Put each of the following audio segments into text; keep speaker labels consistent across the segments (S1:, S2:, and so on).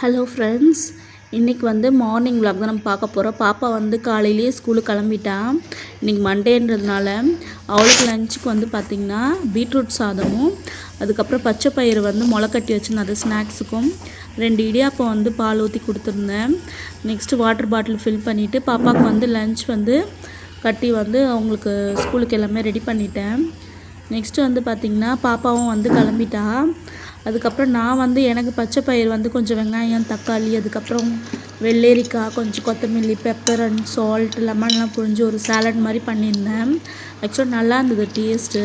S1: Hello friends இன்றைக்கி வந்து morning vlog தான் நம்ம பார்க்க போகிறோம் பாப்பா வந்து காலையிலேயே ஸ்கூலுக்கு கிளம்பிட்டான் இன்றைக்கி மண்டேன்றதுனால அவளுக்கு லஞ்சுக்கு வந்து பார்த்திங்கன்னா பீட்ரூட் சாதமும் அதுக்கப்புறம் பச்சை பயிறு வந்து முளை கட்டி வச்சுருந்தேன் அது ஸ்நாக்ஸுக்கும் ரெண்டு இடியாப்பம் வந்து பால் ஊற்றி கொடுத்துருந்தேன். நெக்ஸ்ட்டு வாட்டர் பாட்டில் ஃபில் பண்ணிவிட்டு பாப்பாவுக்கு வந்து லஞ்ச் வந்து கட்டி வந்து அவங்களுக்கு ஸ்கூலுக்கு எல்லாமே ரெடி பண்ணிட்டேன். நெக்ஸ்ட்டு வந்து பார்த்திங்கன்னா பாப்பாவும் வந்து கிளம்பிட்டா. அதுக்கப்புறம் நான் வந்து எனக்கு பச்சை பயிர் வந்து கொஞ்சம் வெங்காயம் தக்காளி அதுக்கப்புறம் வெள்ளரிக்காய் கொஞ்சம் கொத்தமல்லி பெப்பர் அண்ட் சால்ட் லெமன்லாம் புழிஞ்சு ஒரு சாலட் மாதிரி பண்ணியிருந்தேன். ஆக்சுவலாக நல்லா இருந்தது டேஸ்ட்டு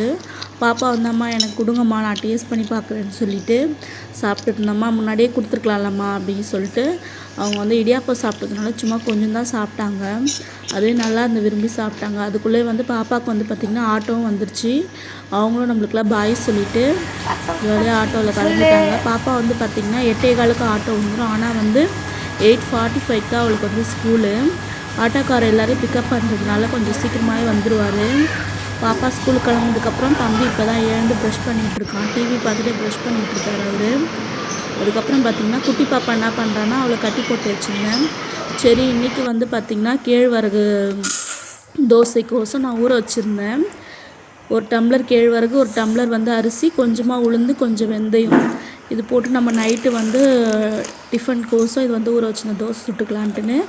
S1: பாப்பா வந்தம்மா எனக்கு கொடுங்கம்மா நான் டேஸ்ட் பண்ணி பார்க்குறேன்னு சொல்லிட்டு சாப்பிட்டுட்டு இருந்தம்மா. முன்னாடியே கொடுத்துருக்கலாம்லம்மா அப்படின்னு சொல்லிட்டு அவங்க வந்து இடியாப்பம் சாப்பிட்டதுனால சும்மா கொஞ்சம் தான் சாப்பிட்டாங்க. அதுவே நல்லா இருந்து விரும்பி சாப்பிட்டாங்க. அதுக்குள்ளே வந்து பாப்பாவுக்கு வந்து பார்த்திங்கன்னா ஆட்டோவும் வந்துருச்சு. அவங்களும் நம்மளுக்குலாம் பாய் சொல்லிவிட்டு ஜாலியாக ஆட்டோவில் கிளம்பிட்டாங்க. பாப்பா வந்து பார்த்திங்கன்னா எட்டே காலுக்கு ஆட்டோ வந்துடும் ஆனால் வந்து எயிட் ஃபார்ட்டி ஃபைவ் தான் அவளுக்கு வந்து ஸ்கூலு ஆட்டோக்காரர் எல்லோரையும் பிக்கப் பண்ணுறதுனால கொஞ்சம் சீக்கிரமாகவே வந்துடுவார் பாப்பா ஸ்கூலுக்கு கிளம்புனதுக்கப்புறம் தம்பி இப்போ தான் எழுந்து ப்ரஷ் பண்ணிகிட்ருக்கான் டிவி பார்த்துட்டு ப்ரஷ் பண்ணிகிட்ருக்காரு அவர். அதுக்கப்புறம் பார்த்திங்கன்னா குட்டி பாப்பா என்ன பண்ணுறான்னா அவளை கட்டி போட்டு வச்சுருந்தேன். சரி இன்றைக்கி வந்து பார்த்திங்கன்னா கேழ்வரகு தோசைக்கோசம் நான் ஊற வச்சுருந்தேன். ஒரு டம்ளர் கேழ்வரகு ஒரு டம்ளர் வந்து அரிசி கொஞ்சமாக உளுந்து கொஞ்சம் வெந்தயம். இது போட்டு நம்ம நைட்டு வந்து டிஃபன் கோசம் இது வந்து ஊற வச்சுருந்தேன். தோசை சுட்டுக்கலான்ட்டுன்னு.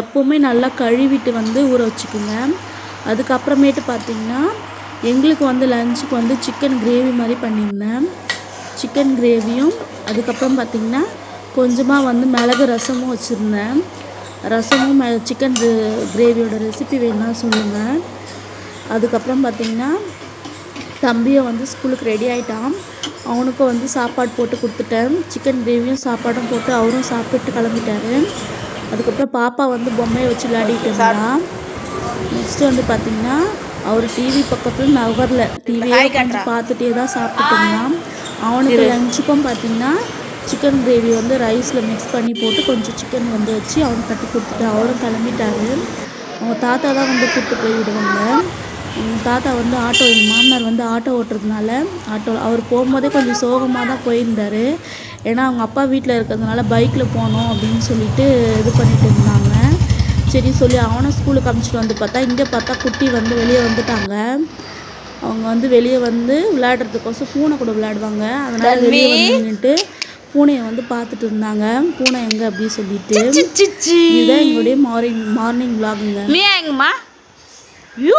S1: எப்போவுமே நல்லா கழுவிட்டு வந்து ஊற வச்சுக்குங்க அதுக்கப்புறமேட்டு பார்த்திங்கன்னா எங்களுக்கு வந்து லஞ்சுக்கு வந்து சிக்கன் கிரேவி மாதிரி பண்ணியிருந்தேன். சிக்கன் கிரேவியும் அதுக்கப்புறம் பார்த்திங்கன்னா கொஞ்சமாக வந்து மிளகு ரசமும் வச்சுருந்தேன். ரசமும் சிக்கன் கிரேவியோட ரெசிபி வேணா சொல்லுங்கள் அதுக்கப்புறம் பார்த்திங்கன்னா தம்பியும் வந்து ஸ்கூலுக்கு ரெடி ஆகிட்டான் அவனுக்கும் வந்து சாப்பாடு போட்டு கொடுத்துட்டேன். சிக்கன் கிரேவியும் சாப்பாடும் போட்டு அவரும் சாப்பிட்டு கிளம்பிட்டாரு. அதுக்கப்புறம் பாப்பா வந்து பொம்மையை வச்சு விளையாடிட்டு இருந்தான் நெக்ஸ்ட்டு வந்து பார்த்திங்கன்னா அவர் டிவி பக்கத்தில் நகரல டிவியே கொஞ்சம் பார்த்துட்டே தான் சாப்பிட்டுட்டு இருந்தான் அவனுக்கு லஞ்சுக்கும் பார்த்திங்கன்னா சிக்கன் கிரேவி வந்து ரைஸில் மிக்ஸ் பண்ணி போட்டு கொஞ்சம் சிக்கன் வந்து வச்சு அவனுக்கு கட்டி கொடுத்துட்டு அவரும் கிளம்பிட்டாரு. அவங்க தாத்தா தான் வந்து கூப்பிட்டு போய் விடுவாங்க. எங்கள் தாத்தா வந்து ஆட்டோ எங்கள் மாமனார் வந்து ஆட்டோ ஓட்டுறதுனால ஆட்டோ அவர் போகும்போதே கொஞ்சம் சோகமாக தான் போயிருந்தார். ஏன்னா அவங்க அப்பா வீட்டில் இருக்கிறதுனால பைக்கில் போகணும் அப்படின்னு சொல்லிட்டு இது பண்ணிட்டு இருந்தாங்க. சரி சொல்லி அவனை ஸ்கூலுக்கு அனுப்பிச்சிட்டு வந்து பார்த்தா இங்கே பார்த்தா குட்டி வந்து வெளியே வந்துட்டாங்க. அவங்க வந்து வெளியே வந்து விளையாடுறதுக்கோசம் பூனை கூட விளையாடுவாங்க. அதனால் வெளியே வந்து நின்றுட்டு பூனையை வந்து பார்த்துட்டு இருந்தாங்க. பூனை எங்கே அப்படி சொல்லிட்டு. இதுதான் எங்களுடைய மார்னிங் மார்னிங் யூ.